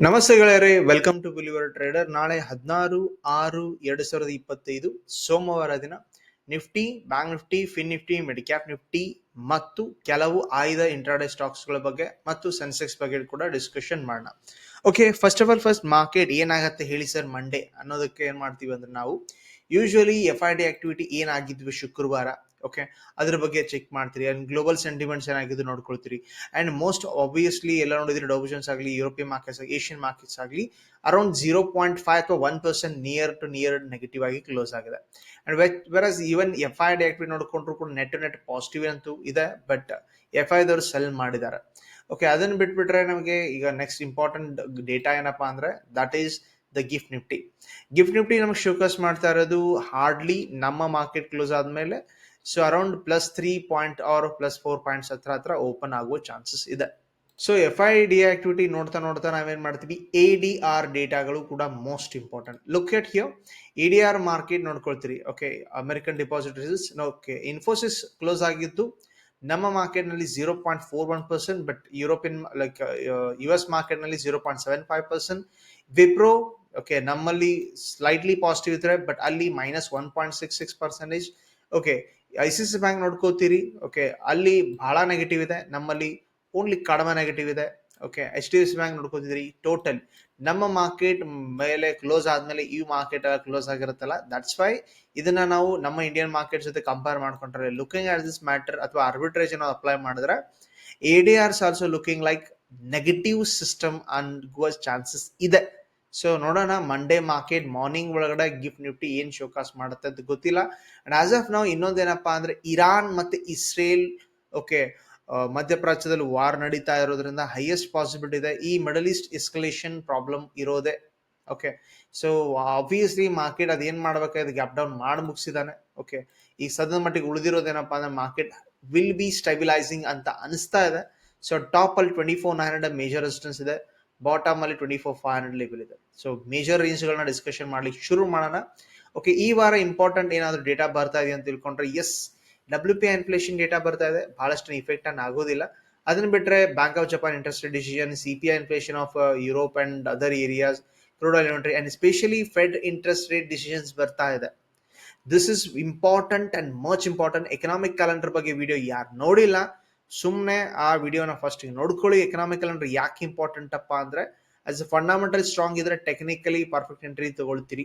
ನಮಸ್ತೆ ಗೆಳೆಯರೇ welcome to believer trader ನಾಳೆ ಹದಿನಾರು ಆರು ಎರಡು ಸಾವಿರದ ಇಪ್ಪತ್ತೈದು, ಸೋಮವಾರ ದಿನ Nifty bank Nifty fin Nifty midcap Nifty ಮತ್ತು ಕೆಲವು ಆಯ್ದ ಇಂಟ್ರಾಡೇ ಸ್ಟಾಕ್ಸ್ಗಳ ಬಗ್ಗೆ ಮತ್ತು ಸೆನ್ಸೆಕ್ಸ್ ಬಗ್ಗೆ ಕೂಡ ಡಿಸ್ಕಷನ್ ಮಾಡೋಣ. Okay first of all first market ಏನಾಗತ್ತೆ ಹೇಳಿ ಸರ್ ಮಂಡೇ ಅನ್ನೋದಕ್ಕೆ ಏನ್ ಮಾಡ್ತೀವಿ ಅಂದ್ರೆ ನಾವು usually F I D activity ಏನಾಗಿದ್ವಿ ಶುಕ್ರವಾರ ಓಕೆ ಅದ್ರ ಬಗ್ಗೆ ಚೆಕ್ ಮಾಡ್ತೀರಿ. ಅಂಡ್ ಗ್ಲೋಬಲ್ ಸೆಂಟಿಮೆಂಟ್ಸ್ ಏನಾಗಿದ್ದು ನೋಡ್ಕೊಳ್ತೀರಿ. ಅಂಡ್ ಮೋಸ್ಟ್ ಆಬ್ವಿಯಸ್ಲಿ ಎಲ್ಲ ನೋಡಿದ್ರೆ ಡೊಬಿಷನ್ಸ್ ಆಗಲಿ ಯುರೋಪಿಯನ್ ಮಾರ್ಕೆಟ್ಸ್ ಆಗಲಿ ಏಷ್ಯನ್ ಮಾರ್ಕೆಟ್ಸ್ ಆಗಲಿ ಅರೌಂಡ್ ಜೀರೋ ಪಾಯಿಂಟ್ ಫೈವ್ ಅಥವಾ one percent near to near negative ಆಗಿ ಕ್ಲೋಸ್ ಆಗಿದೆ. And as even F I D ನೋಡ್ಕೊಂಡ್ರು ಕೂಡ ನೆಟ್ ನೆಟ್ ಪಾಸಿಟಿವ್ ಅಂತೂ ಇದೆ ಬಟ್ ಎಫ್ ದವರು ಸೆಲ್ ಮಾಡಿದ್ದಾರೆ. ಓಕೆ ಅದನ್ನ ಬಿಟ್ಬಿಟ್ರೆ ನಮಗೆ ಈಗ ನೆಕ್ಸ್ಟ್ ಇಂಪಾರ್ಟೆಂಟ್ ಡೇಟಾ ಏನಪ್ಪಾ ಅಂದ್ರೆ that is the gift Nifty gift Nifty ನಮಗೆ ಶೋಕಸ್ ಮಾಡ್ತಾ ಇರೋದು ಹಾರ್ಡ್ಲಿ ನಮ್ಮ ಮಾರ್ಕೆಟ್ ಕ್ಲೋಸ್ ಆದ್ಮೇಲೆ so around plus three point or plus four points ಹತ್ರ ಹತ್ರ ಓಪನ್ ಆಗುವ ಚಾನ್ಸಸ್ ಇದೆ. So F I D activity ನೋಡ್ತಾ ನೋಡ್ತಾ ನಾವೇನ್ ಮಾಡ್ತೀವಿ? ಎ ಡಿ ಆರ್ ಡೇಟಾಗಳು ಕೂಡ most important look at here A D R market ನೋಡ್ಕೊಳ್ತೀರಿ. Okay American depositories okay Infosys close ಆಗಿದ್ದು ನಮ್ಮ ಮಾರ್ಕೆಟ್ನಲ್ಲಿ zero point four one percent but European like U S ಮಾರ್ಕೆಟ್ನಲ್ಲಿ zero point seven five percent Wipro okay ನಮ್ಮಲ್ಲಿ slightly positive ಇದ್ರೆ but ಅಲ್ಲಿ minus one point six six percentage okay I C C bank ನೋಡ್ಕೋತೀರಿ okay ಅಲ್ಲಿ ಬಹಳ negative ಇದೆ. ನಮ್ಮಲ್ಲಿ only ಕಡಿಮೆ negative ಇದೆ okay H D F C bank ನೋಡ್ಕೋತಿದ್ರಿ total ನಮ್ಮ ಮಾರ್ಕೆಟ್ ಮೇಲೆ ಕ್ಲೋಸ್ ಆದ್ಮೇಲೆ ಈ ಮಾರ್ಕೆಟ್ ಕ್ಲೋಸ್ ಆಗಿರುತ್ತಲ್ಲ ದಟ್ಸ್ ವೈ ಇದನ್ನ ನಾವು ನಮ್ಮ ಇಂಡಿಯನ್ ಮಾರ್ಕೆಟ್ ಜೊತೆ ಕಂಪೇರ್ ಮಾಡ್ಕೊಂಡ್ರೆ ಲುಕಿಂಗ್ ಆಟ್ ದಿಸ್ ಮ್ಯಾಟರ್ ಅಥವಾ ಆರ್ಬಿಟ್ರೇಜ್ ನಾವು ಅಪ್ಲೈ ಮಾಡಿದ್ರೆ A D Rs also looking like negative system ಅನ್ಗುವ chances ಇದೆ. ಸೊ ನೋಡೋಣ ಮಂಡೇ ಮಾರ್ಕೆಟ್ ಮಾರ್ನಿಂಗ್ ಒಳಗಡೆ ಗಿಫ್ಟ್ ನಿಫ್ಟಿ ಏನ್ ಶೋಕಾಸ್ ಮಾಡುತ್ತೆ ಅಂತ ಗೊತ್ತಿಲ್ಲ. ಅಂಡ್ ಆಸ್ ಆಫ್ ನಾವು ಇನ್ನೊಂದೇನಪ್ಪಾ ಅಂದ್ರೆ ಇರಾನ್ ಮತ್ತೆ ಇಸ್ರೇಲ್ ಓಕೆ ಮಧ್ಯಪ್ರಾಚ್ಯದಲ್ಲಿ ವಾರ್ ನಡೀತಾ ಇರೋದ್ರಿಂದ ಹೈಯೆಸ್ಟ್ ಪಾಸಿಬಿಲಿಟಿ ಇದೆ. ಈ ಮಿಡಲ್ ಈಸ್ಟ್ ಎಸ್ಕಲೇಷನ್ ಪ್ರಾಬ್ಲಮ್ ಇರೋದೇ ಓಕೆ ಸೊ ಆಬ್ವಿಯಸ್ಲಿ ಮಾರ್ಕೆಟ್ ಅದೇನ್ ಮಾಡ್ಬೇಕಾದ್ರೆ ಗ್ಯಾಪ್ ಡೌನ್ ಮಾಡಿ ಮುಗಿಸಿದಾನೆ ಓಕೆ ಈಗ ಸದ್ಯದ ಮಟ್ಟಿಗೆ ಉಳಿದಿರೋದೇನಪ್ಪ ಅಂದ್ರೆ ಮಾರ್ಕೆಟ್ ವಿಲ್ ಬಿ ಸ್ಟೆಬಿಲೈಸಿಂಗ್ ಅಂತ ಅನಿಸ್ತಾ ಇದೆ. ಸೊ ಟಾಪ್ ಅಲ್ಲಿ twenty four nine hundred major resistance ಇದೆ. ಬಾಟಮ್ ಅಲ್ಲಿ twenty four five hundred level ಇದೆ ಸೊ ಮೇಜರ್ ರೇಂಜ್ಗಳನ್ನ ಡಿಸ್ಕಷನ್ ಮಾಡ್ಲಿಕ್ಕೆ ಶುರು ಮಾಡೋಣ. ಓಕೆ ಈ ವಾರ ಇಂಪಾರ್ಟೆಂಟ್ ಏನಾದ್ರೂ ಡೇಟಾ ಬರ್ತಾ ಇದೆ ಅಂತ ತಿಳ್ಕೊಂಡ್ರೆ S W P inflation data ಬರ್ತಾ ಇದೆ. ಬಹಳಷ್ಟು ಇಫೆಕ್ಟ್ ಅನ್ನು ಆಗೋದಿಲ್ಲ. ಅದನ್ನ ಬಿಟ್ರೆ bank of Japan interest decision C P I inflation of Europe and other areas crude oil inventory and specially Fed interest rate decisions ಬರ್ತಾ ಇದೆ. This is important and much important economic calendar ಬಗ್ಗೆ video ಯಾರು ನೋಡಿಲ್ಲ ಸುಮ್ಮನೆ ಆ ವಿಡಿಯೋನ first ನೋಡ್ಕೊಳ್ಳಿ. Economical entry ಯಾಕೆ ಇಂಪಾರ್ಟೆಂಟ್ ಅಪ್ಪ ಅಂದ್ರೆ ಆಸ್ ಎ ಫಂಡಮೆಂಟಲ್ ಸ್ಟ್ರಾಂಗ್ ಇದ್ರೆ technically perfect entry ತಗೊಳ್ತೀರಿ.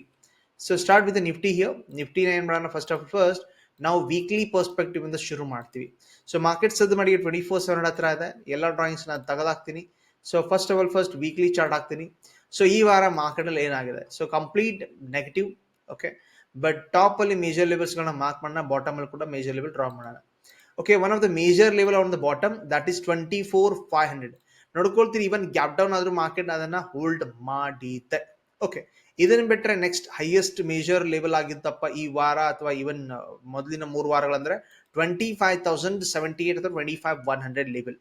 So start with Nifty here ನಿಫ್ಟಿನ ಏನ್ ಮಾಡೋಣ? ಫಸ್ಟ್ ಆಫ್ ಫಸ್ಟ್ ನಾವು ವೀಕ್ಲಿ ಪರ್ಸ್ಪೆಕ್ಟಿವ್ ಇಂದ ಶುರು ಮಾಡ್ತೀವಿ. ಸೊ ಮಾರ್ಕೆಟ್ ಸದ್ದು ಮಾಡಿ ಟ್ವೆಂಟಿ ಫೋರ್ ಸೆವೆನ್ ಹತ್ರ ಇದೆ. ಎಲ್ಲ ಡ್ರಾಯಿಂಗ್ಸ್ ನಾನು ತೆಗೆದಾಕ್ತೀನಿ. So first of all first weekly chart ಹಾಕ್ತೀನಿ. ಸೊ ಈ ವಾರ ಮಾರ್ಕೆಟಲ್ಲಿ ಏನಾಗಿದೆ? So complete negative okay but ಟಾಪಲ್ಲಿ major ಲೆವೆಲ್ಸ್ಗಳನ್ನ ಮಾರ್ಕ್ ಮಾಡೋಣ ಬಾಟಮ್ ಅಲ್ಲಿ ಕೂಡ ಮೇಜರ್ ಲೆವೆಲ್ ಡ್ರಾ ಮಾಡೋಣ. Okay one of the major level on the bottom that is twenty four five hundred ನೋಡ್ಕೊಳ್ತೀರಿ even gap down ಆದ್ರೂ ಮಾರ್ಕೆಟ್ ಅದನ್ನ ಹೋಲ್ಡ್ ಮಾಡೀತೆ okay ಇದನ್ನ ಬಿಟ್ರೆ ನೆಕ್ಸ್ಟ್ ಹೈಯೆಸ್ಟ್ ಮೇಜರ್ ಲೆವೆಲ್ ಆಗಿತ್ತಪ್ಪ ಈ ವಾರ ಅಥವಾ ಇವನ್ ಮೊದಲಿನ ಮೂರು ವಾರಗಳಂದ್ರೆ twenty five thousand seventy eight ಅಥವಾ twenty five one hundred level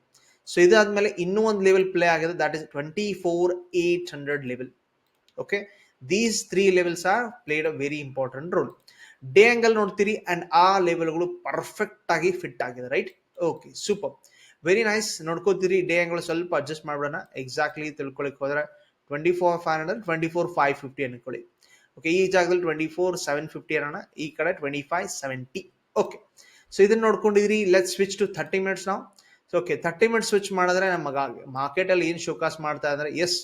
so ಇದಾದ್ಮೇಲೆ ಇನ್ನೂ ಒಂದು ಲೆವೆಲ್ ಪ್ಲೇ ಆಗಿದೆ that is twenty four eight hundred level okay these three levels are played a very important role the angle ನೋಡ್ತೀರಿ and ಆ ಲೆವೆಲ್ಗಳು perfect ಆಗಿ fit ಆಗಿದೆ right okay super very nice ನೋಡ್ಕೋತೀರಿ day angle ಸ್ವಲ್ಪ adjust ಮಾಡ್ಬಿಡೋಣ. Exactly ತಿಳ್ಕೊಳಕ್ ಹೋದ್ರೆ twenty four five hundred twenty four five fifty ಅನ್ಕೊಳ್ಳಿ. ಓಕೆ ಈ ಜಾಗದಲ್ಲಿ ಟ್ವೆಂಟಿ ಫೋರ್ ಸೆವೆನ್ ಫಿಫ್ಟಿ ಅನ್ನೋಣ. ಈ ಕಡೆ twenty five seventy okay so ಇದನ್ನ ನೋಡ್ಕೊಂಡಿದ್ರಿ let switch to thirty minutes ನಾವು ಓಕೆ ಥರ್ಟಿ ಮಿನಿಟ್ಸ್ ಸ್ವಿಚ್ ಮಾಡಿದ್ರೆ ನಮಗೆ ಮಾರ್ಕೆಟಲ್ಲಿ ಏನು ಶೋಕಾಸ್ ಮಾಡ್ತಾ ಅಂದರೆ ಎಸ್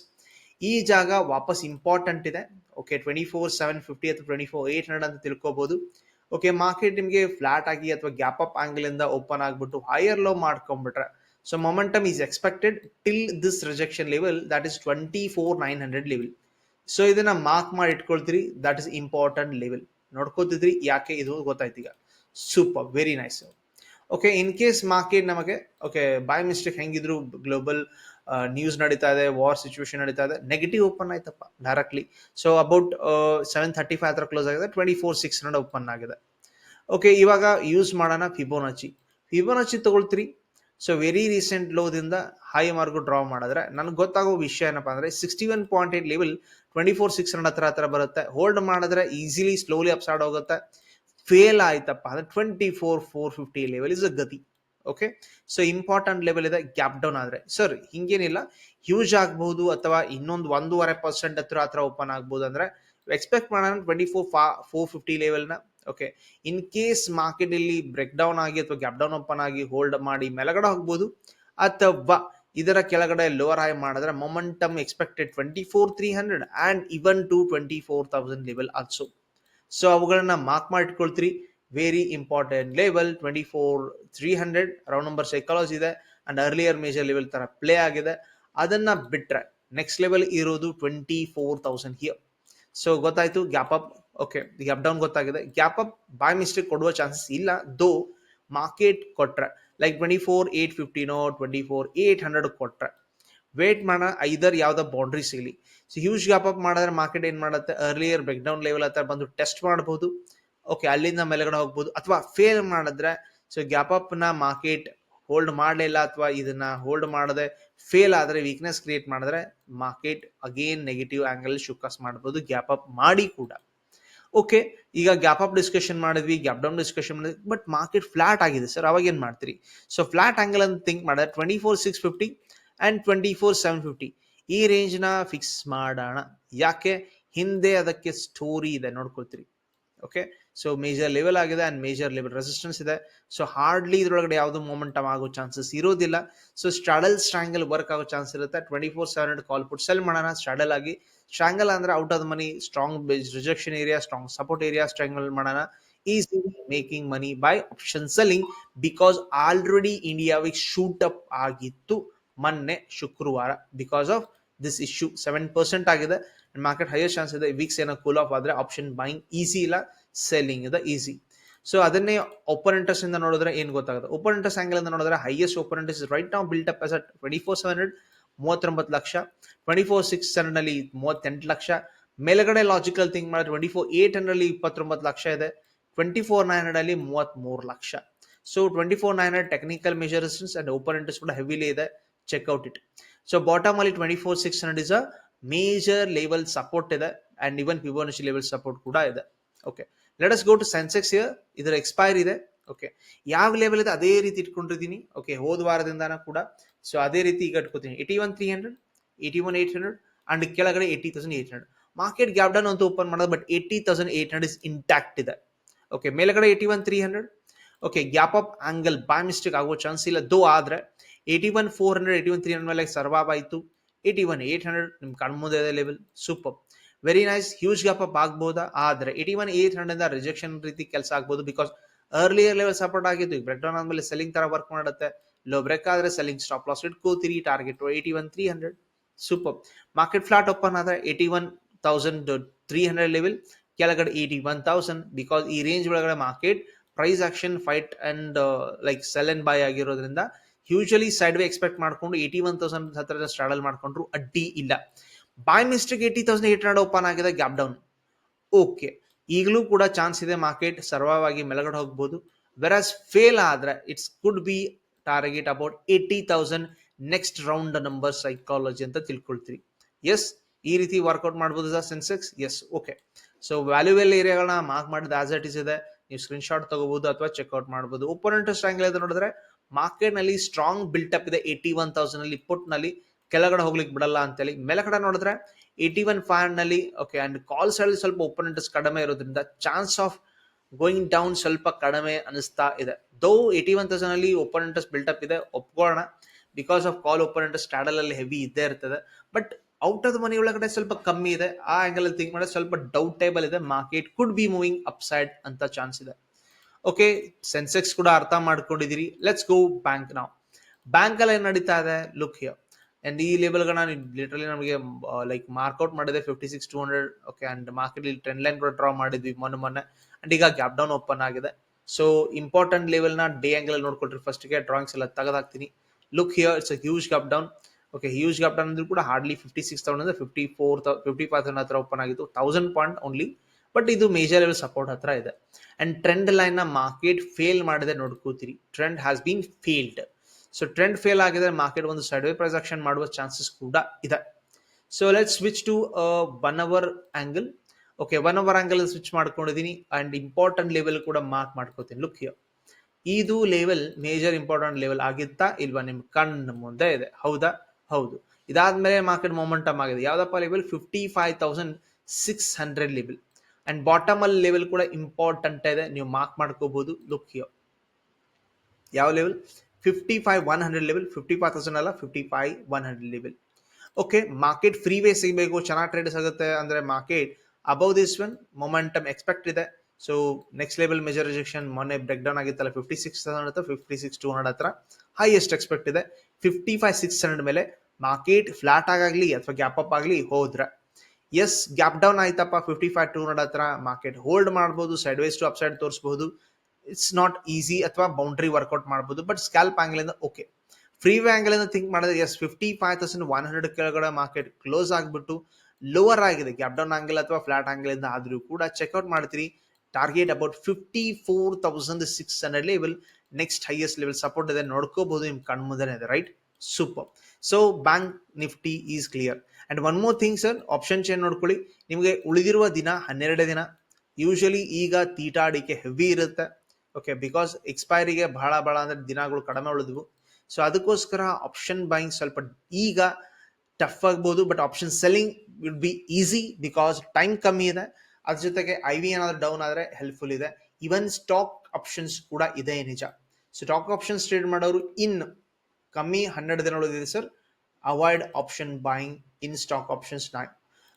ಈ ಜಾಗ ವಾಪಸ್ ಇಂಪಾರ್ಟೆಂಟ್ ಇದೆ. Okay twenty four seven fifty ಅಥವಾ ಟ್ವೆಂಟಿ ಫೋರ್ ಏಟ್ ಹಂಡ್ರೆಡ್ ಅಂತ ತಿಳ್ಕೊಬೋದು. ಓಕೆ ಮಾರ್ಕೆಟ್ ನಿಮಗೆ ಫ್ಲಾಟ್ ಆಗಿ ಅಥವಾ ಗ್ಯಾಪ್ ಅಪ್ ಆಂಗಲ್ ಇಂದ ಓಪನ್ ಆಗ್ಬಿಟ್ಟು higher low ಮಾಡ್ಕೊಂಡ್ಬಿಟ್ರೆ so momentum is expected till this rejection level that is twenty four nine hundred level so ಇದನ್ನ mark ಮಾಡಿ ಇಟ್ಕೊಳ್ತೀರಿ ದಟ್ ಇಸ್ ಇಂಪಾರ್ಟೆಂಟ್ ಲೆವೆಲ್ ನೋಡ್ಕೋತಿದ್ರಿ, ಯಾಕೆ ಇದು ಗೊತ್ತಾಯ್ತು ಈಗ. Super very nice okay in case market ನಮಗೆ ಓಕೆ ಬೈ ಮಿಸ್ಟೇಕ್ ಹೆಂಗಿದ್ರು ಗ್ಲೋಬಲ್ ನ್ಯೂಸ್ ನಡೀತಾ ಇದೆ ವಾರ್ ಸಿಚುವೇಶನ್ ನಡೀತಾ ಇದೆ. ನೆಗೆಟಿವ್ ಓಪನ್ ಆಯ್ತಪ್ಪ directly so about seven thirty five ಹತ್ರ ಕ್ಲೋಸ್ ಆಗಿದೆ twenty four six hundred open ಆಗಿದೆ. ಓಕೆ ಇವಾಗ ಯೂಸ್ ಮಾಡೋಣ ಫಿಬೋನಾಚಿ ಫಿಬೋನಾಚಿ ತಗೊಳ್ತೀರಿ. ಸೊ ವೆರಿ ರೀಸೆಂಟ್ ಲೋದಿಂದ ಹೈ ಮಾರ್ಗು ಡ್ರಾ ಮಾಡಿದ್ರೆ, ನನಗೆ ಗೊತ್ತಾಗೋ ವಿಷಯ ಏನಪ್ಪಾ ಅಂದ್ರೆ sixty one point eight level twenty four six hundred ಹತ್ರ ಹತ್ರ ಬರುತ್ತೆ. ಹೋಲ್ಡ್ ಮಾಡಿದ್ರೆ ಈಸಿಲಿ ಸ್ಲೋಲಿ ಅಪ್ಸೈಡ್ ಹೋಗುತ್ತೆ. ಫೇಲ್ ಆಯ್ತಪ್ಪ ಅಂದ್ರೆ twenty four four fifty level is a ಗತಿ. ಓಕೆ ಸೊ ಇಂಪಾರ್ಟೆಂಟ್ ಲೆವೆಲ್ ಇದೆ ಗ್ಯಾಪ್ ಡೌನ್ ಆದರೆ. ಸರ್ ಹಿಂಗೇನಿಲ್ಲ. ಹ್ಯೂಜ್ ಆಗ್ಬಹುದು ಅಥವಾ ಇನ್ನೊಂದು ಒಂದೂವರೆ ಪರ್ಸೆಂಟ್ ಹತ್ರ ಹತ್ರ ಓಪನ್ ಆಗ್ಬೋದು ಅಂದ್ರೆ ಎಕ್ಸ್ಪೆಕ್ಟ್ ಮಾಡೋಣ ಟ್ವೆಂಟಿ ಫೋರ್ ಫಾ ಫೋರ್ ಫಿಫ್ಟಿ ಲೆವೆಲ್ನ ಓಕೆ ಇನ್ ಕೇಸ್ ಮಾರ್ಕೆಟ್ ಇಲ್ಲಿ ಬ್ರೇಕ್ ಡೌನ್ ಆಗಿ ಅಥವಾ ಗ್ಯಾಪ್ ಡೌನ್ ಓಪನ್ ಆಗಿ ಹೋಲ್ಡ್ ಮಾಡಿ ಮೇಲಗಡೆ ಹೋಗ್ಬೋದು ಅಥವಾ ಇದರ ಕೆಳಗಡೆ ಲೋವರ್ ಹೈ ಮಾಡಿದ್ರೆ momentum expected twenty four three hundred and even to twenty four thousand level also so ಅವುಗಳನ್ನ mark ಮಾಡಿಟ್ಕೊಳ್ತೀರಿ. Very important level twenty four three hundred round number psychology ಇದೆ ಅಂಡ್ ಅರ್ಲಿಯರ್ ಮೇಜರ್ ಲೆವೆಲ್ ತರ play ಆಗಿದೆ. ಅದನ್ನ ಬಿಟ್ರೆ next level ಇರೋದು twenty four thousand here so ಗೊತ್ತಾಯ್ತು? Gap up okay gap down ಗೊತ್ತಾಗಿದೆ. Gap up by mistake ಕೊಡುವ chances ಇಲ್ಲ ದೋ ಮಾರ್ಕೆಟ್ ಕೊಟ್ರೆ like twenty four eight ಫಿಫ್ಟೀನೋ twenty four eight hundred ಕೊಟ್ರೆ ವೇಟ್ ಮಾಡೋಣ ಐದರ್ ಯಾವ್ದೋ ಬೌಂಡ್ರಿ ಸಿಗಲಿ. ಸೊ ಹ್ಯೂಜ್ ಗ್ಯಾಪ್ ಅಪ್ ಮಾಡಿದ್ರೆ ಮಾರ್ಕೆಟ್ ಏನ್ ಮಾಡುತ್ತೆ? ಅರ್ಲಿಯರ್ ಬ್ರೇಕ್ ಡೌನ್ ಲೆವೆಲ್ ಹತ್ರ ಬಂದು ಟೆಸ್ಟ್ ಮಾಡಬಹುದು ಓಕೆ ಅಲ್ಲಿಂದ ಮೇಲೆಗಡೆ ಹೋಗ್ಬೋದು. ಅಥವಾ ಫೇಲ್ ಮಾಡಿದ್ರೆ ಸೊ ಗ್ಯಾಪ್ ಅಪ್ನ ಮಾರ್ಕೆಟ್ ಹೋಲ್ಡ್ ಮಾಡಲಿಲ್ಲ ಅಥವಾ ಇದನ್ನ ಹೋಲ್ಡ್ ಮಾಡದೆ ಫೇಲ್ ಆದ್ರೆ ವೀಕ್ನೆಸ್ ಕ್ರಿಯೇಟ್ ಮಾಡಿದ್ರೆ market again negative angle showcase ಮಾಡಬಹುದು ಗ್ಯಾಪ್ ಅಪ್ ಮಾಡಿ ಕೂಡ. ಓಕೆ ಈಗ ಗ್ಯಾಪ್ ಅಪ್ ಡಿಸ್ಕಷನ್ ಮಾಡಿದ್ವಿ ಗ್ಯಾಪ್ ಡೌನ್ ಡಿಸ್ಕಷನ್ ಮಾಡಿದ್ವಿ ಬಟ್ ಮಾರ್ಕೆಟ್ ಫ್ಲಾಟ್ ಆಗಿದೆ ಸರ್ ಅವಾಗ ಏನ್ ಮಾಡ್ತೀರಿ? ಸೊ ಫ್ಲಾಟ್ ಆಂಗಲ್ ಅಂತ ಥಿಂಕ್ ಮಾಡಿದ್ರೆ twenty four six fifty and twenty four seven fifty ಈ ರೇಂಜ್ನ ಫಿಕ್ಸ್ ಮಾಡೋಣ. ಯಾಕೆ? ಹಿಂದೆ ಅದಕ್ಕೆ ಸ್ಟೋರಿ ಇದೆ, ನೋಡ್ಕೊಳ್ತೀರಿ. ಓಕೆ ಸೊ ಮೇಜರ್ ಲೆವೆಲ್ ಆಗಿದೆ ಅಂಡ್ ಮೇಜರ್ ಲೆವೆಲ್ ರೆಸಿಸ್ಟೆನ್ಸ್ ಇದೆ. ಸೊ ಹಾರ್ಡ್ಲಿ ಇದರೊಳಗಡೆ ಯಾವುದು ಮೊಮೆಂಟಮ್ ಆಗೋ ಚಾನ್ಸಸ್ ಇರೋದಿಲ್ಲ. ಸೊ ಸ್ಟ್ರಾಡಲ್ ಸ್ಟ್ರಾಂಗಲ್ ವರ್ಕ್ ಆಗೋ ಚಾನ್ಸ್ ಇರುತ್ತೆ. Twenty four seven call put sell ಮಾಡೋಣ ಸ್ಟ್ರಾಡಲ್ ಆಗಿ. ಸ್ಟ್ರಾಂಗಲ್ ಅಂದ್ರೆ out of money strong rejection area strong support area strangle ಮಾಡೋಣ. Easy making money by option selling because already ಇಂಡಿಯಾವಿಗೆ shoot up ಆಗಿತ್ತು ಮೊನ್ನೆ ಶುಕ್ರವಾರ because of this issue seven percent ಆಗಿದೆ. Market higher chance ಇದೆ. Weeks ಏನೋ cool off ಆದ್ರೆ option buying easy ಇಲ್ಲ. Selling the easy so ಅದನ್ನೇ ಓಪನ್ ಇಂಟ್ರೆಸ್ಟ್ ಇಂದ ನೋಡಿದ್ರೆ ಏನು ಗೊತ್ತಾಗುತ್ತೆ? ಓಪನ್ ಇಂಟ್ರೆಸ್ಟ್ ಆಂಗಲ್ ಇಂದ ನೋಡಿದ್ರೆ ಹೈಯೆಸ್ಟ್ ಓಪನ್ ಇಂಟ್ರೆಸ್ಟ್ ರೈಟ್ ನಾವು built up as twenty four seven hundred ಮೂವತ್ತೊಂಬತ್ತು ಲಕ್ಷ. ಟ್ವೆಂಟಿ ಫೋರ್ ಸಿಕ್ಸ್ ಹಂಡ್ರೆಡ್ನಲ್ಲಿ ಮೂವತ್ತೆಂಟು ಲಕ್ಷ. ಮೇಲ್ಗಡೆ ಲಾಜಿಕಲ್ ಥಿಂಕ್ ಮಾಡಿದ್ರೆ ಟ್ವೆಂಟಿ ಫೋರ್ ಏಟ್ ಹಂಡ್ರೆಡ್ ಇಪ್ಪತ್ತೊಂಬತ್ತು ಲಕ್ಷ ಇದೆ. ಟ್ವೆಂಟಿ ಫೋರ್ ನೈನ್ ಹಂಡ್ರೆಡ್ ಅಲ್ಲಿ ಮೂವತ್ಮೂರು lakh. So twenty four nine hundred technical measures and open interest ಕೂಡ ಹೆವಿಲಿ ಇದೆ. Check out it so bottom ಅಲ್ಲಿ twenty four six hundred is a major level support ಇದೆ. And even Fibonacci level support ಕೂಡ ಇದೆ. Okay let us go to Sensex here ಇದರ expire ಇದೆ. Okay ಯಾವ level ಇದೆ? ಅದೇ ರೀತಿ ಇಟ್ಕೊಂಡಿದ್ದೀನಿ. ಓಕೆ ಹೋದ ವಾರದಿಂದಾನ ಕೂಡ. ಸೊ ಅದೇ ರೀತಿ ಈಗ ಇಟ್ಕೋತೀನಿ. Eighty one three hundred eighty one eight hundred and ಕೆಳಗಡೆ eighty thousand eight hundred market gap down ಅಂತ ಓಪನ್ ಮಾಡೋದು but eighty thousand eight hundred is intact ಇದೆ. ಓಕೆ ಮೇಲ್ಗಡೆ eighty one three hundred okay gap up angle by mistake ಆಗೋ chance ಇಲ್ಲ. Though ಆದರೆ eighty one four hundred eighty one three hundred ಮೇಲೆ ಸರ್ವಾಬ್ ಆಯಿತು ಏಯ್ಟಿ ಒನ್ ಏಯ್ಟ್ ಹಂಡ್ರೆಡ್ ನಿಮ್ಮ ಕಣ್ಮುಂದೆ level super very nice huge gap up ಆಗ್ಬೋದಾ? ಆದ್ರೆ eighty one eight hundred rejection ರೀತಿ ಕೆಲಸ ಆಗ್ಬೋದು ಬಿಕಾಸ್ ಅರ್ಲಿಯರ್ ಲೆವೆಲ್ ಸಪೋರ್ಟ್ ಆಗಿದ್ದು ಬ್ರೇಕ್ ಡೌನ್ ಆದ್ಮೇಲೆ ಸೆಲ್ಲಿಂಗ್ ತರ ವರ್ಕ್ ಮಾಡುತ್ತೆ. ಲೋ ಬ್ರೇಕ್ ಆದ್ರೆ selling stop loss ಇಟ್ಕೋತೀರಿ target eighty one three hundred super market flat open ಆದ್ರೆ eighty one thousand three hundred level ಕೆಳಗಡೆ ಏಟಿ ಒನ್ ತೌಸಂಡ್ ಬಿಕಾಸ್ ಈ range ಒಳಗಡೆ market price action fight and like sell and buy ಆಗಿರೋದ್ರಿಂದ usually side way expect ಮಾಡ್ಕೊಂಡು eighty one thousand ಹತ್ರ straddle ಮಾಡ್ಕೊಂಡ್ರು ಅಡ್ಡಿ ಇಲ್ಲ. By mistake eighty thousand eight hundred open ಆಗಿದೆ ಗ್ಯಾಪ್ ಡೌನ್ ಓಕೆ ಈಗಲೂ ಕೂಡ ಚಾನ್ಸ್ ಇದೆ ಮಾರ್ಕೆಟ್ ಸರ್ವೈವ್ ಆಗಿ ಮೇಲ್ಗಡೆ ಹೋಗ್ಬೋದು. ವೆರಸ್ ಫೇಲ್ ಆದ್ರೆ it's could be target about eighty thousand next round number psychology ಅಂತ ತಿಳ್ಕೊಳ್ತೀರಿ ಎಸ್ ಈ ರೀತಿ ವರ್ಕೌಟ್ ಮಾಡ್ಬೋದು sir Sensex yes okay so ವ್ಯಾಲ್ಯೂವೆಲ್ ಏರಿಯಾಗಳನ್ನ ಮಾರ್ಕ್ ಮಾಡಿದ ಆಸ್ ಇಟ್ ಇಸ್ ಇದೆ. ನೀವು ಸ್ಕ್ರೀನ್ ಶಾಟ್ ತಗೋಬಹುದು ಅಥವಾ ಚೆಕ್ಔಟ್ ಮಾಡಬಹುದು ಓಪನ್ ಇಂಟ್ರೆಸ್ಟ್ ಆಂಗಲ್ ಇದೆ ನೋಡಿದ್ರೆ ಮಾರ್ಕೆಟ್ನಲ್ಲಿ ಸ್ಟ್ರಾಂಗ್ ಬಿಲ್ಟ್ ಅಪ್ ಇದೆ. ಏಯ್ಟಿ ಒನ್ ತೌಸಂಡ್ ಅಲ್ಲಿ ಪುಟ್ನಲ್ಲಿ ಕೆಳಗಡೆ ಹೋಗ್ಲಿಕ್ಕೆ ಬಿಡಲ್ಲ ಅಂತೇಳಿ. ಮೇಲೆಗಡೆ ನೋಡಿದ್ರೆ ಏಯ್ಟಿ ಒನ್ ಫೈವ್ನಲ್ಲಿ ಓಕೆ ಅಂಡ್ ಕಾಲ್ಸ್ ಅಲ್ಲಿ ಸ್ವಲ್ಪ ಓಪನ್ ಇಂಟ್ರೆಸ್ಟ್ ಕಡಿಮೆ ಇರೋದ್ರಿಂದ ಚಾನ್ಸ್ ಆಫ್ ಗೋಯಿಂಗ್ ಡೌನ್ ಸ್ವಲ್ಪ ಕಡಿಮೆ ಅನಿಸ್ತಾ ಇದೆ. ದೋ ಏಯ್ಟಿ ಒನ್ ತೌಸಂಡ್ ಅಲ್ಲಿ ಓಪನ್ ಇಂಟ್ರೆಸ್ಟ್ ಬಿಲ್ಟ್ ಅಪ್ ಇದೆ, ಒಪ್ಕೊಳ್ಳೋಣ. Because of call open straddle ಅಲ್ಲಿ ಹೆವಿ ಇದ್ದೇ ಇರ್ತದೆ. ಬಟ್ ಔಟ್ ಆಫ್ ಮನಿ ಒಳಗಡೆ ಸ್ವಲ್ಪ ಕಮ್ಮಿ ಇದೆ. ಆ ಆಂಗಲ್ ಅಲ್ಲಿ ಥಿಂಕ್ ಮಾಡಿದ್ರೆ ಸ್ವಲ್ಪ ಡೌಟ್ ಟೇಬಲ್ ಇದೆ. Market could be moving up side ಅಂತ ಚಾನ್ಸ್ ಇದೆ. ಓಕೆ ಸೆನ್ಸೆಕ್ಸ್ ಕೂಡ ಅರ್ಥ ಮಾಡ್ಕೊಂಡಿದ್ದೀರಿ. ಲೆಟ್ಸ್ ಗೋ ಬ್ಯಾಂಕ್ ನಾವು ಬ್ಯಾಂಕಲ್ಲಿ ಏನ್ ನಡೀತಾ ಇದೆ? ಲುಕ್ ಹಿಯರ್ ಅಂಡ್ ಈ ಲೆವೆಲ್ಗಳನ್ನ ಲಿಟರಲಿ ನಮಗೆ ಲೈಕ್ ಮಾರ್ಕ್ಔಟ್ ಮಾಡಿದೆ fifty six two hundred okay and market trend line ಕೂಡ ಡ್ರಾ ಮಾಡಿದ್ವಿ ಮೊನ್ನೆ ಮೊನ್ನೆ. ಅಂಡ್ ಈಗ ಗ್ಯಾಪ್ ಡೌನ್ ಓಪನ್ ಆಗಿದೆ. ಸೊ ಇಂಪಾರ್ಟೆಂಟ್ ಲೆವೆಲ್ನ ಡೇ ಆ್ಯಂಗಲ್ ನೋಡ್ಕೊಳ್ರಿ. ಫಸ್ಟ್ಗೆ ಡ್ರಾಯಿಂಗ್ಸ್ ಎಲ್ಲ ತೆಗೆದಾಕ್ತೀನಿ look here it's huge gap down okay huge gap down ಅಂದ್ರೂ ಕೂಡ hardly fifty six thousand fifty four fifty five thousand ಹತ್ರ ಓಪನ್ ಆಗಿತ್ತು. ತೌಸಂಡ್ ಪಾಯಿಂಟ್ ಓನ್ಲಿ ಬಟ್ ಇದು ಮೇಜರ್ ಲೆವೆಲ್ ಸಪೋರ್ಟ್ ಹತ್ರ ಇದೆ. ಅಂಡ್ ಟ್ರೆಂಡ್ ಲೈನ್ನ ಮಾರ್ಕೆಟ್ ಫೇಲ್ ಮಾಡಿದೆ ನೋಡ್ಕೋತೀರಿ trend has been failed so trend fail ಆಗಿದ್ರೆ ಮಾರ್ಕೆಟ್ ಒಂದು ಸೈಡ್ ವೇ ಪ್ರೈಸ್ ಆಕ್ಷನ್ ಮಾಡುವ ಚಾನ್ಸಸ್ ಕೂಡ ಇದೆ. So let switch to one hour angle okay one hour angle switch ಮಾಡ್ಕೊಂಡಿದ್ದೀನಿ. ಅಂಡ್ ಇಂಪಾರ್ಟೆಂಟ್ ಲೆವೆಲ್ ಕೂಡ mark ಮಾಡ್ಕೋತೀನಿ. Look here ಇದು level major important level ಆಗಿತ್ತಾ ಇಲ್ವಾ? ನಿಮ್ ಕಣ್ಣ ಮುಂದೆ ಇದೆ. ಹೌದಾ? ಹೌದು. ಇದಾದ್ಮೇಲೆ ಮಾರ್ಕೆಟ್ ಮೊಮೆಂಟಮ್ ಆಗಿದೆ. ಯಾವ್ದಪ್ಪ level fifty five thousand six hundred level and bottom ಅಲ್ಲಿ ಲೆವೆಲ್ ಕೂಡ ಇಂಪಾರ್ಟೆಂಟ್ ಇದೆ. ನೀವು ಮಾರ್ಕ್ ಮಾಡ್ಕೋಬಹುದು ಲುಕ್ ಹಿಯರ್ ಯಾವ level fifty five one hundred level fifty five thousand ಅಲ್ಲ fifty five one hundred level okay market free way ಸಿಗಬೇಕು, ಚೆನ್ನಾಗಿ trade ಆಗುತ್ತೆ ಅಂದ್ರೆ market above this one momentum expect ಇದೆ. So next level major rejection ಮೊನ್ನೆ break down ಆಗಿತ್ತಲ್ಲ fifty six thousand ಹತ್ರ fifty six two hundred ಹತ್ರ ಹೈಯೆಸ್ಟ್ ಎಕ್ಸ್ಪೆಕ್ಟ್ ಇದೆ. ಫಿಫ್ಟಿ ಫೈವ್ ಸಿಕ್ಸ್ ಹಂಡ್ರೆಡ್ ಮೇಲೆ ಮಾರ್ಕೆಟ್ ಫ್ಲಾಟ್ ಆಗಲಿ ಅಥವಾ ಗ್ಯಾಪ್ ಅಪ್ ಆಗಲಿ ಹೋದ್ರೆ. ಎಸ್ ಗ್ಯಾಪ್ ಡೌನ್ ಆಯ್ತಪ್ಪ ಫಿಫ್ಟಿ ಫೈವ್ ಟೂ ಹಂಡ್ರೆಡ್ ಹತ್ರ ಮಾರ್ಕೆಟ್ ಹೋಲ್ಡ್ ಮಾಡ್ಬೋದು side wise to up side ತೋರಿಸಬಹುದು ಇಟ್ಸ್ ನಾಟ್ ಈಸಿ ಅಥವಾ ಬೌಂಡ್ರಿ ವರ್ಕೌಟ್ ಮಾಡ್ಬೋದು ಬಟ್ ಸ್ಕ್ಯಾಲ್ಪ್ ಇಂದ ಓಕೆ ಫ್ರೀ ಇಂದ ಥಿಂಕ್ ಮಾಡಿದ್ರೆ yes fifty five thousand one hundred ಕೆಳಗಡೆ ಮಾರ್ಕೆಟ್ ಕ್ಲೋಸ್ ಆಗಿಬಿಟ್ಟು ಲೋವರ್ ಆಗಿದೆ ಗ್ಯಾಪ್ ಡೌನ್ ಆಂಗಲ್ ಅಥವಾ ಫ್ಲಾಟ್ ಆಂಗಲ್ ಇಂದ ಆದ್ರೂ ಕೂಡ ಚೆಕ್ಔಟ್ ಮಾಡ್ತೀರಿ. Target about fifty four thousand six hundred level next highest level support ಇದೆ. ನೋಡ್ಕೋಬಹುದು ನಿಮ್ ಕಣ್ ಮುಂದೆ ಇದೆ right super so Bank Nifty is clear and one more thing sir option chain ನೋಡ್ಕೊಳ್ಳಿ. ನಿಮಗೆ ಉಳಿದಿರುವ ದಿನ ಹನ್ನೆರಡೇ ದಿನ. ಯೂಶಲಿ ಈಗ ತೀಟಾಡಿಕೆ ಹೆವಿ ಇರುತ್ತೆ. ಓಕೆ ಬಿಕಾಸ್ ಎಕ್ಸ್ಪೈರಿಗೆ ಭಾಳ ಭಾಳ ಅಂದ್ರೆ ದಿನಗಳು ಕಡಿಮೆ ಉಳಿದ್ವು. ಸೊ ಅದಕ್ಕೋಸ್ಕರ ಆಪ್ಷನ್ ಬೈಯಿಂಗ್ ಸ್ವಲ್ಪ ಈಗ ಟಫ್ ಆಗ್ಬೋದು but option selling would be easy because time ಕಮ್ಮಿ ಇದೆ. ಅದ್ರ ಜೊತೆಗೆ ಐ ವಿ ಏನಾದರೂ ಡೌನ್ ಆದರೆ ಹೆಲ್ಪ್ಫುಲ್ ಇದೆ. ಇವನ್ ಸ್ಟಾಕ್ ಆಪ್ಷನ್ಸ್ ಕೂಡ ಇದೆ ನಿಜ. ಸ್ಟಾಕ್ ಆಪ್ಷನ್ಸ್ ಟ್ರೇಡ್ ಮಾಡೋರು ಇನ್ ಕಮ್ಮಿ ಹನ್ನೆರಡು ದಿನ ಉಳಿದಿದೆ sir avoid option buying in stock options ನಾ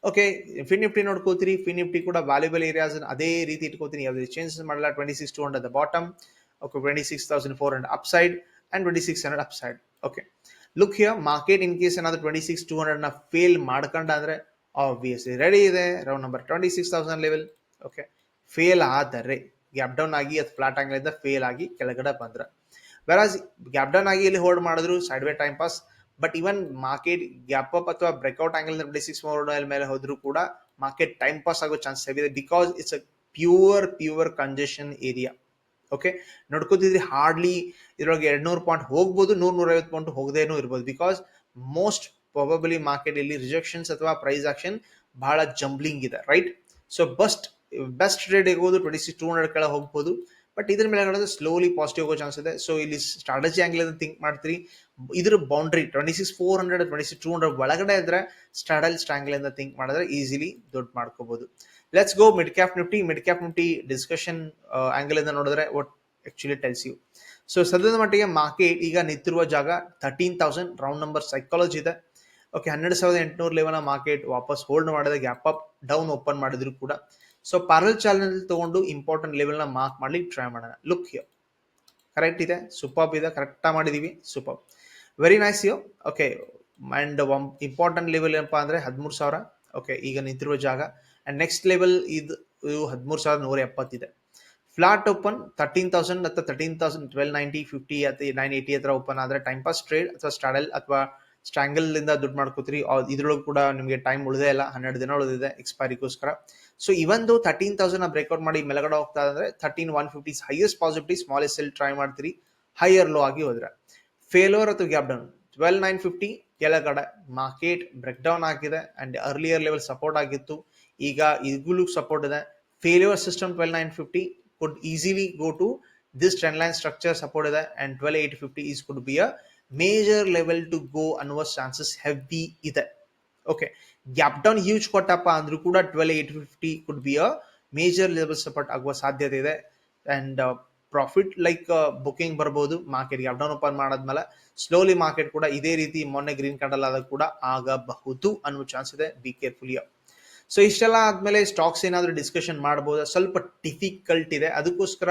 ಓಕೆ ಫಿನ್ ನಿಫ್ಟಿ ನೋಡ್ಕೋತೀರಿ ಫಿನ್ ನಿಫ್ಟಿ ಕೂಡ ವ್ಯಾಲ್ಯೂಬಲ್ ಏರಿಯಾಸ್ ಅದೇ ರೀತಿ ಇಟ್ಕೋತೀನಿ ಯಾವುದೇ ಚೇಂಜಸ್ ಮಾಡಲ್ಲ. Twenty six two hundred bottom okay twenty six thousand four hundred up side and twenty six hundred up side okay look here market in case ಏನಾದರೂ twenty six two ಹಂಡ್ರೆಡ್ನ fail ಮಾಡ್ಕೊಂಡ ಅಂದ್ರೆ obviously ready ಇದೆ. Round number twenty six thousand level okay fail ಆದರೆ gap down ಆಗಿ ಅದು flat angle fail ಆಗಿ ಕೆಳಗಡೆ ಬಂದ್ರೆ. ವೆರಾಸ್ ಗ್ಯಾಪ್ ಡೌನ್ ಆಗಿ ಇಲ್ಲಿ ಹೋಲ್ಡ್ ಮಾಡಿದ್ರು? Side way time pass but even market gap up ಅಥವಾ ಬ್ರೇಕ್ಔಟ್ ಆಂಗಲ್ ಟ್ವೆಂಟಿ ಸಿಕ್ಸ್ ಮೇಲೆ ಹೋದ್ರೂ ಕೂಡ ಮಾರ್ಕೆಟ್ ಟೈಮ್ ಪಾಸ್ ಆಗೋ ಚಾನ್ಸ್ ಇದೆ because it's a pure pure congestion area okay ನೋಡ್ಕೋತಿದ್ರಿ hardly ಇದ್ರೊಳಗೆ ಎರಡ್ ನೂರು ಪಾಯಿಂಟ್ ಹೋಗ್ಬೋದು ನೂರ್ ನೂರ ಐವತ್ತು ಪಾಯಿಂಟ್ ಹೋಗದೇನೂ ಇರ್ಬೋದು. ಬಿಕಾಸ್ ಮೋಸ್ಟ್ ಪ್ರಾಬಬಲಿ ಮಾರ್ಕೆಟ್ ಇಲ್ಲಿ ರಿಜೆಕ್ಷನ್ಸ್ ಅಥವಾ ಪ್ರೈಸ್ ಆಕ್ಷನ್ ಬಹಳ ಜಂಬ್ಲಿಂಗ್ ಇದೆ right so best best rate ಇರ್ಬೋದು ಟ್ವೆಂಟಿ ಸಿಕ್ಸ್ ಟೂ ಹಂಡ್ರೆಡ್ ಕೆಳಗೆ ಹೋಗ್ಬೋದು. ಬಟ್ ಇದ್ರ ಮೇಲೆ ನೋಡಿದ್ರೆ ಸ್ಲೋಲಿ ಪಾಸಿಟಿವ್ ಹೋಗೋ ಚಾನ್ಸ್ ಇದೆ. ಸೊ ಇಲ್ಲಿ ಸ್ಟ್ರಾಟಜಿ ಆಂಗಲ್ ಥಿಂಕ್ ಮಾಡ್ತೀರಿ. ಇದ್ರ boundary twenty six four hundred twenty six two hundred ಒಳಗಡೆ ಇದ್ರೆ ಸ್ಟ್ರಾಟಲ್ ಸ್ಟ್ರಾಂಗಲ್ ಇಂದ ಥಿಂಕ್ ಮಾಡಿದ್ರೆ ಈಸಿಲಿ ದೊಡ್ಡ ಮಾಡ್ಕೋಬಹುದು let's go mid cap Nifty mid cap Nifty discussion angle ಇಂದ ನೋಡಿದ್ರೆ what actually tells you so ಸದ್ಯದ ಮಟ್ಟಿಗೆ ಮಾರ್ಕೆಟ್ ಈಗ ನಿಂತಿರುವ ಜಾಗ thirteen thousand round number psychology ಇದೆ. ಓಕೆ ಹನ್ನೆರಡು ಸಾವಿರದ ಎಂಟುನೂರು ಲೆವೆಲ್ ಮಾರ್ಕೆಟ್ ವಾಪಸ್ ಹೋಲ್ಡ್ ಮಾಡಿದ. ಗ್ಯಾಪ್ ಅಪ್ ಡೌನ್ ಓಪನ್ ಮಾಡಿದ್ರು ಕೂಡ. ಸೊ ಪ್ಯಾರಲ್ ಚಾನಲ್ ತಗೊಂಡು ಇಂಪಾರ್ಟೆಂಟ್ ಲೆವೆಲ್ನ ಮಾರ್ಕ್ ಮಾಡ್ಲಿಕ್ಕೆ ಟ್ರೈ ಮಾಡೋಣ. ಲುಕ್ ಹಿಯರ್ ಕರೆಕ್ಟ್ ಇದೆ? ಸೂಪರ್ ಇದೆ? ಕರೆಕ್ಟಾಗಿ ಮಾಡಿದೀವಿ. Super very nice yo okay and important level ಏನಪ್ಪಾ ಅಂದರೆ ಹದಿಮೂರು ಸಾವಿರ. ಓಕೆ ಈಗ ನಿಂತಿರುವ ಜಾಗ. ಆ್ಯಂಡ್ ನೆಕ್ಸ್ಟ್ ಲೆವೆಲ್ ಇದು ಹದಿಮೂರು ಸಾವಿರದ ನೂರ ಎಪ್ಪತ್ತಿದೆ. ಫ್ಲಾಟ್ ಓಪನ್ ತರ್ಟೀನ್ ತೌಸಂಡ್ ಅಥವಾ thirteen thousand twelve ninety fifty ಅಥವಾ ನೈನ್ ಏಯ್ಟಿ ಹತ್ರ ಓಪನ್ ಆದರೆ ಟೈಮ್ ಪಾಸ್ ಟ್ರೇಡ್ ಅಥವಾ ಸ್ಟಾಡಲ್ ಅಥವಾ ಸ್ಟ್ರಾಂಗಲ್ ಇಂದ ದುಡ್ಡು ಮಾಡ್ಕೋತೀರಿ. ಇದ್ರೊಳಗೆ ಕೂಡ ನಿಮಗೆ ಟೈಮ್ ಉಳಿದೇ ಇಲ್ಲ. ಹನ್ನೆರಡು ದಿನ ಉಳಿದಿದೆ. ಎಕ್ಸ್ಪೈರಿಗೋಸ್ಕರ so even thirteen thousand breakout ಮಾಡಿ ಮೆಲಗಡೆ ಹೋಗ್ತಾ ಅಂದ್ರೆ thirteen one fifties highest positive smallest sell try ಮಾಡ್ತೀರಿ ಹೈಯರ್ ಲೋ ಆಗಿ ಹೋದ್ರೆ. ಫೇಲೋರ್ ಅಥವಾ gap down twelve nine fifty ಕೆಳಗಡೆ ಮಾರ್ಕೆಟ್ ಬ್ರೇಕ್ ಡೌನ್ ಆಗಿದೆ ಅಂಡ್ ಅರ್ಲಿಯರ್ ಲೆವೆಲ್ ಸಪೋರ್ಟ್ ಆಗಿತ್ತು. ಈಗ ಈಗಲೂ ಸಪೋರ್ಟ್ ಇದೆ. Failure system twelve nine fifty could easily go to this trend line structure support ಇದೆ and twelve eight fifty is could be a major level to go ಅನ್ನುವ chances heavy ಇದೆ. Okay gap down huge ಕೊಟ್ಟಪ್ಪ ಅಂದ್ರೂ ಕೂಡ twelve eight fifty could be a major level support ಆಗುವ ಸಾಧ್ಯತೆ ಇದೆ. And profit like booking ಬರ್ಬೋದು market gap down open ಮಾಡಾದ್ಮೇಲೆ ಸ್ಲೋಲಿ ಮಾರ್ಕೆಟ್ ಕೂಡ ಇದೇ ರೀತಿ ಮೊನ್ನೆ ಗ್ರೀನ್ ಕ್ಯಾಂಡಲ್ ಆದಾಗ ಕೂಡ ಆಗಬಹುದು ಅನ್ನುವ ಚಾನ್ಸ್ ಇದೆ. ಬಿ ಕೇರ್ಫುಲ್ ಸೊ ಇಷ್ಟೆಲ್ಲ ಆದ್ಮೇಲೆ ಸ್ಟಾಕ್ಸ್ ಏನಾದರೂ ಡಿಸ್ಕಷನ್ ಮಾಡ್ಬೋದು? ಸ್ವಲ್ಪ ಡಿಫಿಕಲ್ಟ್ ಇದೆ. ಅದಕ್ಕೋಸ್ಕರ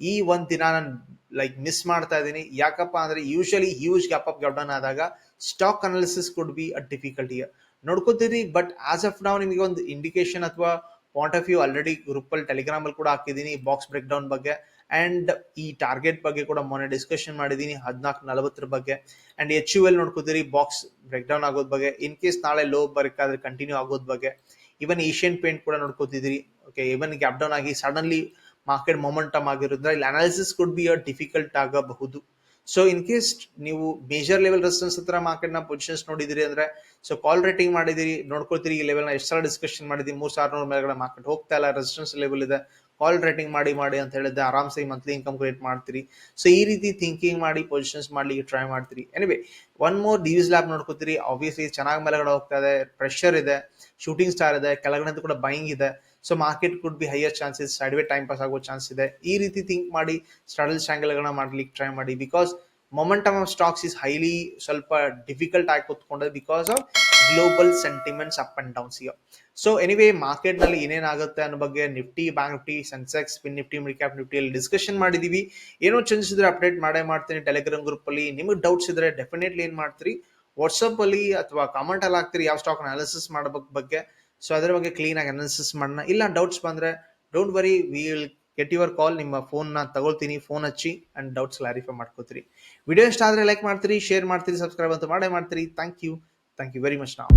ಈ ಒಂದ್ ದಿನ ನಾನು ಲೈಕ್ ಮಿಸ್ ಮಾಡ್ತಾ ಇದ್ದೀನಿ. ಯಾಕಪ್ಪ ಅಂದ್ರೆ usually huge gap up gap down ಆದಾಗ stock analysis could be a difficult year ನೋಡ್ಕೋತೀರಿ but as of ನಾವು ನಿಮಗೆ ಒಂದು ಇಂಡಿಕೇಶನ್ ಅಥವಾ point of view already group ಅಲ್ಲಿ ಟೆಲಿಗ್ರಾಮ್ ಅಲ್ಲಿ ಕೂಡ ಹಾಕಿದ್ದೀನಿ ಬಾಕ್ಸ್ ಬ್ರೇಕ್ ಡೌನ್ ಬಗ್ಗೆ ಅಂಡ್ ಈ ಟಾರ್ಗೆಟ್ ಬಗ್ಗೆ ಕೂಡ ಮೊನ್ನೆ ಡಿಸ್ಕಷನ್ ಮಾಡಿದ್ದೀನಿ, ಹದಿನಾಲ್ಕು ನಲವತ್ತರ ಬಗ್ಗೆ. ಅಂಡ್ ಎಚ್ ಯು ಎಲ್ ನೋಡ್ಕೋತೀರಿ ಬಾಕ್ಸ್ ಬ್ರೇಕ್ ಡೌನ್ ಆಗೋದ್ ಬಗ್ಗೆ. ಇನ್ ಕೇಸ್ ನಾಳೆ ಲೋ ಬರಬೇಕಾದ್ರೆ ಕಂಟಿನ್ಯೂ ಆಗೋದ್ ಬಗ್ಗೆ. ಈವನ್ ಏಷ್ಯನ್ ಪೇಂಟ್ ಕೂಡ ನೋಡ್ಕೋತಿದ್ದೀರಿ ಓಕೆ ಈವನ್ ಗ್ಯಾಪ್ ಡೌನ್ ಆಗಿ ಸಡನ್ಲಿ ಮಾರ್ಕೆಟ್ ಮೊಮೆಂಟಮ್ ಆಗಿರೋದ್ರಿಂದ, ಇಲ್ಲಿ analysis could be a difficult ಆಗಬಹುದು. ಸೊ ಇನ್ ಕೇಸ್ ನೀವು ಮೇಜರ್ ಲೆವೆಲ್ ರೆಸಿಸ್ಟೆನ್ಸ್ ಹತ್ರ ಮಾರ್ಕೆಟ್ನ ಪೊಸಿಷನ್ಸ್ ನೋಡಿದಿರಿ ಅಂದ್ರೆ ಸೊ ಕಾಲ್ ರೇಟಿಂಗ್ ಮಾಡಿದಿರಿ, ನೋಡ್ಕೊಳ್ತೀರಿ ಈ ಲೆವೆಲ್ನ ಎಷ್ಟು ಸಲ ಡಿಸ್ಕಷನ್ ಮಾಡಿದ್ವಿ ಮೂರ್ ಸಾವಿರ ನೂರ ಮೇಲ್ಗಡೆ ಮಾರ್ಕೆಟ್ ಹೋಗ್ತಾ ಇಲ್ಲ ರೆಸಿಸ್ಟೆನ್ಸ್ ಲೆವೆಲ್ ಇದೆ ಕಾಲ್ ರೇಟಿಂಗ್ ಮಾಡಿ ಮಾಡಿ ಅಂತ ಹೇಳಿದ್ರೆ ಆರಾಮ್ಸೆ ಮಂತ್ಲಿ ಇನ್ಕಮ್ ಕ್ರಿಯೇಟ್ ಮಾಡ್ತೀರಿ. ಸೊ ಈ ರೀತಿ ಥಿಂಕಿಂಗ್ ಮಾಡಿ ಪೊಸಿಷನ್ಸ್ ಮಾಡ್ಲಿಕ್ಕೆ ಟ್ರೈ ಮಾಡ್ತೀರಿ. Anyway one more Divi's lab ನೋಡ್ಕೋತೀರಿ obviously ಚೆನ್ನಾಗಿ ಮೇಲೆಗಡೆ ಹೋಗ್ತಾ ಇದೆ ಪ್ರೆಷರ್ ಇದೆ ಶೂಟಿಂಗ್ ಸ್ಟಾರ್ ಇದೆ, ಕೆಳಗಡೆ ಕೂಡ ಬೈಂಗ್ ಇದೆ. So market could be higher chances sideway time pass ಆಗೋ ಚಾನ್ಸ್ ಇದೆ. ಈ ರೀತಿ ಥಿಂಕ್ ಮಾಡಿ ಸ್ಟ್ರಡಲ್ ಸ್ಟ್ಯಾಂಗಲ್ಗಳನ್ನ ಮಾಡ್ಲಿಕ್ಕೆ ಟ್ರೈ ಮಾಡಿ. Because momentum of stocks is highly ಸ್ವಲ್ಪ ಡಿಫಿಕಲ್ಟ್ ಆಗಿ ಕೂತ್ಕೊಂಡೆ because of global sentiments up and downs ಈಗ ಸೊ ಎನಿವೇ ಮಾರ್ಕೆಟ್ನಲ್ಲಿ ಏನೇನಾಗುತ್ತೆ ಅನ್ನೋ ಬಗ್ಗೆ Nifty Bank Nifty Sensex Fin Nifty midcap ನಿಫ್ಟಿಯಲ್ಲಿ discussion ಮಾಡಿದೀವಿ. ಏನೋ ಚೇಂಜಸ್ ಇದ್ರೆ ಅಪ್ಡೇಟ್ ಮಾಡೇ ಮಾಡ್ತೀನಿ. ಟೆಲಿಗ್ರಾಮ್ ಗ್ರೂಪ್ ಅಲ್ಲಿ ನಿಮಗೆ ಡೌಟ್ಸ್ ಇದ್ರೆ ಡೆಫಿನೆಟ್ಲಿ ಏನ್ ಮಾಡ್ತೀರಿ? ವಾಟ್ಸಪ್ ಅಲ್ಲಿ ಅಥವಾ ಕಾಮೆಂಟ್ ಅಲ್ಲಿ ಹಾಕ್ತೀರಿ. ಯಾವ ಸ್ಟಾಕ್ ಅನಾಲಿಸಿಸ್ ಮಾಡಬೇಕು ಬಗ್ಗೆ. ಸೊ ಅದ್ರ ಬಗ್ಗೆ ಕ್ಲೀನ್ ಆಗಿ ಅನಾಲಿಸಿಸ್ ಮಾಡೋಣ ಇಲ್ಲ ಡೌಟ್ಸ್ ಬಂದ್ರೆ don't worry will get your call ನಿಮ್ಮ ಫೋನ್ನ ತಗೊಳ್ತೀನಿ ಫೋನ್ ಹಚ್ಚಿ ಅಂಡ್ ಡೌಟ್ಸ್ ಕ್ಲಾರಿಫೈ ಮಾಡ್ಕೋತೀರಿ. ವಿಡಿಯೋ ಇಷ್ಟ ಆದ್ರೆ ಲೈಕ್ ಮಾಡ್ತೀರಿ ಶೇರ್ ಮಾಡ್ತೀರಿ ಸಬ್ಸ್ಕ್ರೈಬ್ ಅಂತ ಮಾಡೇ ಮಾಡ್ತೀರಿ. Thank you thank you very much ನಾವು